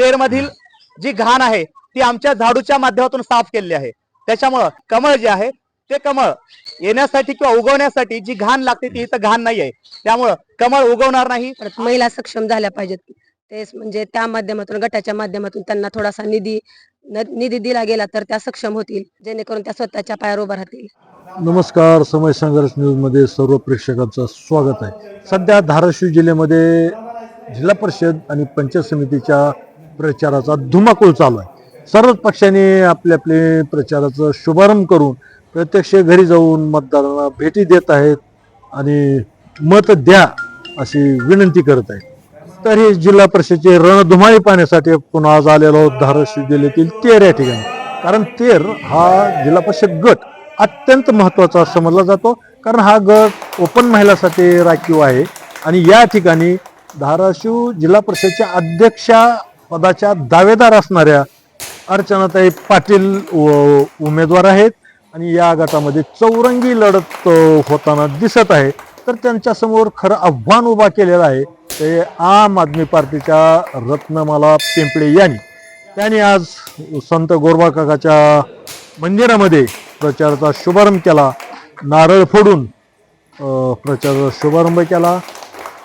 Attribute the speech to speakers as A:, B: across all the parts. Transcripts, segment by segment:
A: तेर मधील जी घाण आहे ती आमच्या झाडूच्या माध्यमातून साफ केलेली आहे. त्याच्यामुळं कमळ जे आहे ते कमळ येण्यासाठी किंवा उगवण्यासाठी जी घाण लागते ती इथं घाण नाही आहे त्यामुळं कमळ उगवणार नाही.
B: परत महिला सक्षम झाल्या पाहिजेत. तेच म्हणजे त्या माध्यमातून गटाच्या माध्यमातून त्यांना थोडासा निधी न- निधी दिला गेला तर त्या सक्षम होतील जेणेकरून त्या स्वतःच्या पायावर उभा राहतील.
C: नमस्कार समय संघर्ष न्यूजमध्ये सर्व प्रेक्षकांचं स्वागत आहे. सध्या धाराशिव जिल्ह्यामध्ये जिल्हा परिषद आणि पंचायत समितीच्या प्रचाराचा धुमाकूळ चालू आहे. सर्वच पक्षांनी आपले आपले प्रचाराचा शुभारंभ करून प्रत्यक्ष घरी जाऊन मतदारांना भेटी देत आहेत आणि मत द्या अशी विनंती करत आहेत. तर हे जिल्हा परिषदेचे रणधुमाळी पाहण्यासाठी आपण आज आलेलो आहोत. धाराशिव जिल्ह्यातील तेर या ठिकाणी. कारण तेर हा जिल्हा परिषद गट अत्यंत महत्त्वाचा समजला जातो. कारण हा गट ओपन महिलासाठी राखीव आहे. आणि या ठिकाणी धाराशिव जिल्हा परिषदच्या अध्यक्षा पदाच्या दावेदार असणाऱ्या अर्चनाताई पाटील उमेदवार आहेत आणि या गटामध्ये चौरंगी लढत होताना दिसत आहे. तर त्यांच्यासमोर खरं आव्हान उभा केलेलं आहे. ते आम आदमी पार्टीच्या रत्नमाला पिंपळे यांनी. त्यांनी आज संत गोरबाकाकाच्या मंदिरामध्ये प्रचाराचा शुभारंभ केला. नारळ फोडून प्रचाराचा शुभारंभ केला.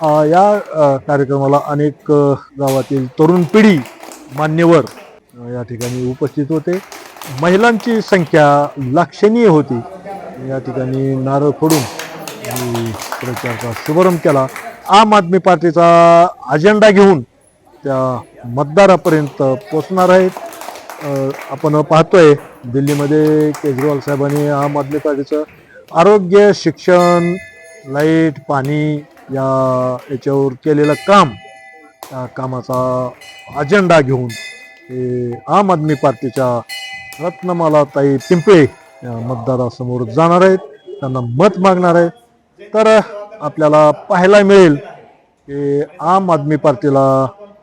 C: या कार्यक्रमाला अनेक गावातील तरुण पिढी मान्यवर या ठिकाणी उपस्थित होते. महिलांची संख्या लक्षणीय होती. या ठिकाणी नारळ फोडून प्रचारचा शुभारंभ केला. आम आदमी पार्टीचा अजेंडा घेऊन त्या मतदारापर्यंत पोचणार आहेत. आपण पाहतोय दिल्लीमध्ये केजरीवाल साहेबांनी आम आदमी पार्टीचं आरोग्य शिक्षण लाइट पाणी या याच्यावर केलेलं काम त्या कामाचा अजेंडा घेऊन हे आम आदमी पार्टीच्या रत्नमाला ताई पिंपळे या मतदारासमोर जाणार आहेत. त्यांना मत मागणार आहेत. तर आपल्याला पाहायला मिळेल की आम आदमी पार्टीला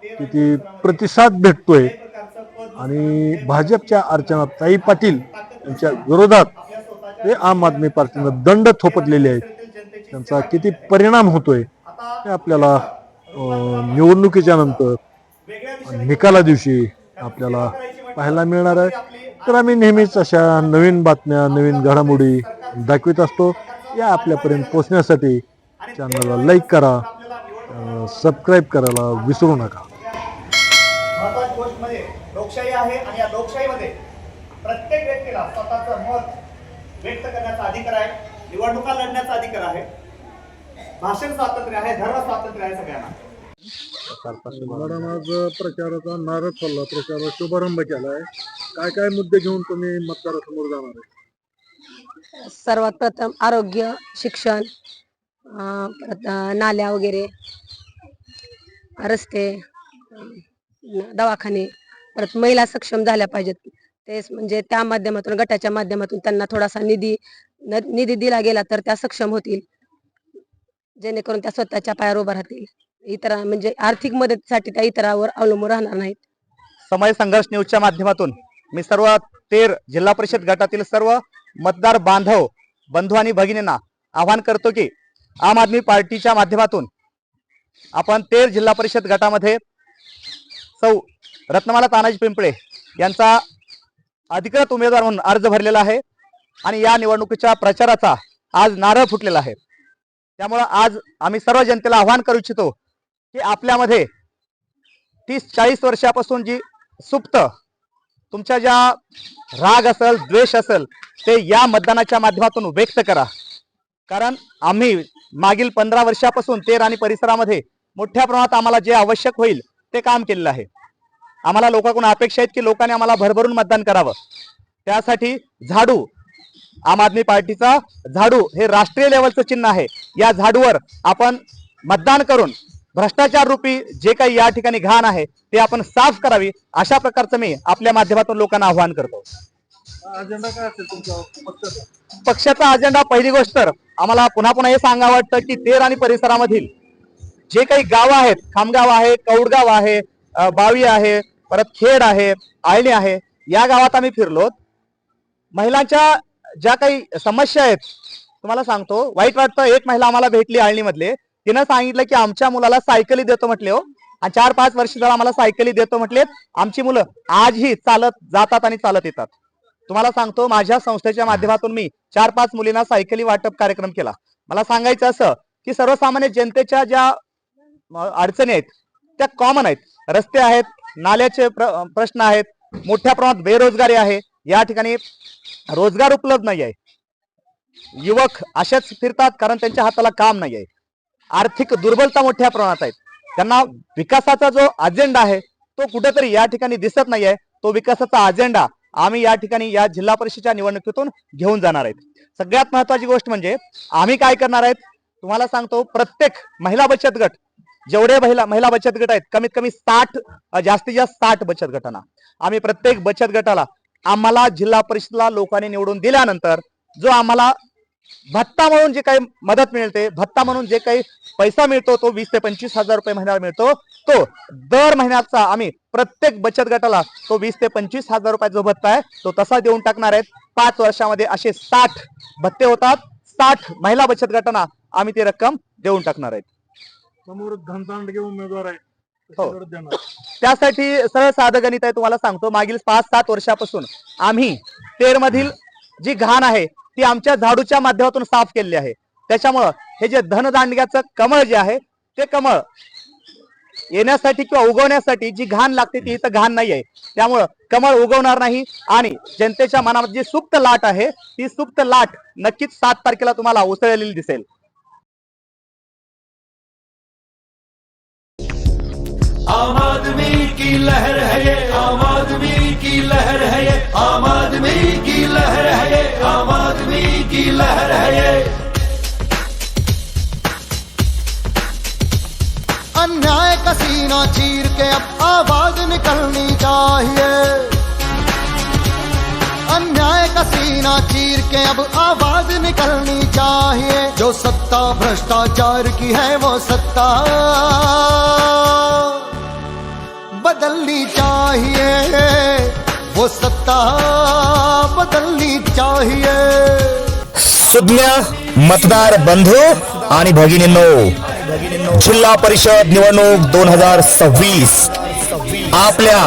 C: किती प्रतिसाद भेटतोय. आणि भाजपच्या अर्चना ताई पाटील यांच्या विरोधात ते आम आदमी पार्टीनं दंड थोपटलेले आहेत. त्यांचा किती परिणाम होतोय हे आपल्याला निवडणुकीच्या नंतर निकाला दिवशी आपल्याला पाहायला मिळणार आहे. तर आम्ही नेहमीच अशा नवीन बातम्या नवीन घडामोडी दाखवित असतो. या आपल्यापर्यंत पोचण्यासाठी चॅनलला लाईक करा सबस्क्राईब करायला विसरू नका.
A: महत्वाची गोष्ट म्हणजे लोकशाही आहे आणि या लोकशाहीमध्ये प्रत्येक व्यक्तीला स्वतःचं मत व्यक्त करण्याचा अधिकार आहे. निवडणुका लढण्याचा अधिकार आहे. भाषण स्वातंत्र्य आहे धर्म स्वातंत्र्य आहे सगळ्यांना.
C: मॅडम आज प्रचाराचा फोडला प्रचाराचा शुभारंभ केलाय काय काय मुद्दे घेऊन तुम्ही मतदारासमोर जाणार आहे?
B: सर्वात प्रथम आरोग्य शिक्षण नाल्या वगैरे रस्ते दवाखाने परत महिला सक्षम झाल्या पाहिजेत. तेच म्हणजे त्या माध्यमातून गटाच्या माध्यमातून त्यांना थोडासा निधी न- निधी दिला गेला तर त्या सक्षम होतील. जेणेकरून त्या स्वतःच्या पायावर उभा राहतील. इतर म्हणजे आर्थिक मदतीसाठी त्या इतरावर अवलंबून राहणार नाहीत.
A: समाज संघर्ष न्यूजच्या माध्यमातून मी सर्व तेर जिल्हा परिषद गटातील सर्व मतदार बांधव बंधू आणि भगिनींना आवाहन करतो की आम आदमी पार्टीच्या माध्यमातून आपण तेर जिल्हा परिषद गटामध्ये सौ रत्नमाला तानाजी पिंपळे यांचा अधिकृत उमेदवार म्हणून अर्ज भरलेला आहे आणि या निवडणुकीच्या प्रचाराचा आज नारळ फुटलेला आहे. त्यामुळं आज आम्ही सर्व जनतेला आवाहन करू इच्छितो की आपल्यामध्ये तीस चाळीस वर्षापासून जी सुप्त तुमच्या ज्या राग असेल द्वेष असेल ते या मतदानाच्या माध्यमातून व्यक्त करा. कारण आम्ही मागील पंधरा वर्षापासून तेर आणि परिसरामध्ये मोठ्या प्रमाणात आम्हाला जे आवश्यक होईल ते काम केलेलं आहे. आम्हाला लोकांकडून अपेक्षा आहेत की लोकांनी आम्हाला भरभरून मतदान करावं. त्यासाठी झाडू आम आदमी पार्टीचा झाडू हे राष्ट्रीय लेवलचं चिन्ह आहे. या झाडूवर आपण मतदान करून भ्रष्टाचार रूपी जे काही या ठिकाणी घाण आहे ते आपण साफ करावी अशा प्रकारचं मी आपल्या माध्यमातून लोकांना आवाहन करतो.
C: अजेंडा काय असेल तुमचा? पक्षाचा
A: अजेंडा पहिली गोष्ट तर आम्हाला पुन्हा पुन्हा हे सांगा वाटतं की तेर आणि परिसरामधील जे काही गावं आहेत खामगाव आहे कौडगाव आहे बावी आहे परत खेड आहे आळणी आहे या गावात आम्ही फिरलो महिलांच्या ज्या काही समस्या आहेत तुम्हाला सांगतो वाईट वाटतं एक महिला आम्हाला भेटली आळणीमधले. तिनं सांगितलं की आमच्या मुलाला सायकली देतो म्हटले हो. आणि चार पाच वर्ष जर आम्हाला सायकली देतो म्हटलेत. आमची मुलं आजही चालत जातात आणि चालत येतात. तुम्हाला सांगतो माझ्या संस्थेच्या माध्यमातून मी चार पाच मुलींना सायकली वाटप कार्यक्रम केला. मला सांगायचं असं की सर्वसामान्य जनतेच्या ज्या अडचणी आहेत त्या कॉमन आहेत. रस्ते आहेत नाल्याचे प्र- प्रश्न आहेत मोठ्या प्रमाणात बेरोजगारी आहे. या ठिकाणी रोजगार उपलब्ध नाही आहे युवक असेच फिरतात कारण त्यांच्या हाताला काम नाही आहे आर्थिक दुर्बलता मोठ्या प्रमाणात आहेत. त्यांना विकासाचा जो अजेंडा आहे तो कुठेतरी या ठिकाणी दिसत नाही आहे तो विकासाचा अजेंडा आम्ही या ठिकाणी या जिल्हा परिषदेच्या निवडणुकीतून घेऊन जाणार आहेत. सगळ्यात महत्वाची गोष्ट म्हणजे आम्ही काय करणार आहेत? तुम्हाला सांगतो प्रत्येक महिला बचत गट जेवढे महिला महिला बचत गट आहेत कमीत कमी साठ जास्तीत जास्त साठ बचत गटांना. आम्ही प्रत्येक बचत गटाला आम्हाला जिल्हा परिषदला लोकांनी निवडून दिल्यानंतर जो आम्हाला भत्ता म्हणून जे काही मदत मिळते भत्ता म्हणून जे काही पैसा मिळतो तो वीस ते पंचवीस हजार रुपये महिन्याला मिळतो. तो दर महिन्याचा आम्ही प्रत्येक बचत गटाला तो वीस ते पंचवीस हजार रुपये जो भत्ता आहे तो तसा देऊन टाकणार आहेत. पाच वर्षामध्ये असे साठ भत्ते होतात. साठ महिला बचत गटांना आम्ही ती रक्कम देऊन टाकणार आहेत.
C: समोर धनतांडगे उमेदवार आहे
A: हो. त्यासाठी सरळ साधं गणित आहे तुम्हाला सांगतो. मागील पाच सात वर्षापासून आम्ही तेर मधील जी घाण आहे ती आमच्या झाडूच्या माध्यमातून साफ केलेली आहे. त्याच्यामुळं हे जे धनदांडग्याचं कमळ जे आहे ते कमळ येण्यासाठी किंवा उगवण्यासाठी जी घाण लागते ती इथं घाण नाही आहे त्यामुळं कमळ उगवणार नाही आणि जनतेच्या मनामध्ये जी सुप्त लाट आहे ती सुप्त लाट नक्कीच सात तारखेला तुम्हाला उसळलेली दिसेल.
D: आम आदमी की लहर है ये, आम आदमी की लहर है ये, आम आदमी की लहर है ये, आम आदमी की लहर है ये।
E: अन्याय का सीना चीर के अब आवाज़ निकलनी चाहिए। अन्याय का सीना चीर के अब आवाज़ निकलनी चाहिए। जो सत्ता भ्रष्टाचार की है वो सत्ता। बदलनी चाहिए। वो सत्ता बदलनी चाहिए।
F: सुज्ञ मतदार बंधू आणि भगिनींनो जिल्हा परिषद निवडणूक दोन हजार सव्वीस आपल्या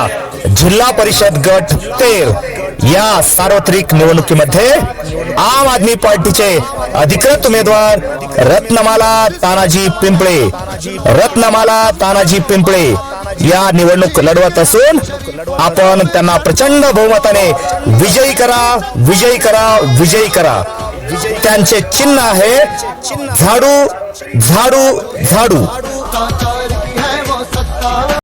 F: जिल्हा परिषद गट तेर या सार्वत्रिक निवडणुकीमध्ये आम आदमी पार्टीचे अधिकृत उमेदवार रत्नमाला तानाजी पिंपळे. रत्नमाला तानाजी पिंपळे या निवडणूक लढवत असून आपण त्यांना प्रचंड बहुमताने विजयी करा विजयी करा विजयी करा. त्यांचे चिन्ह आहे झाडू झाडू झाडू.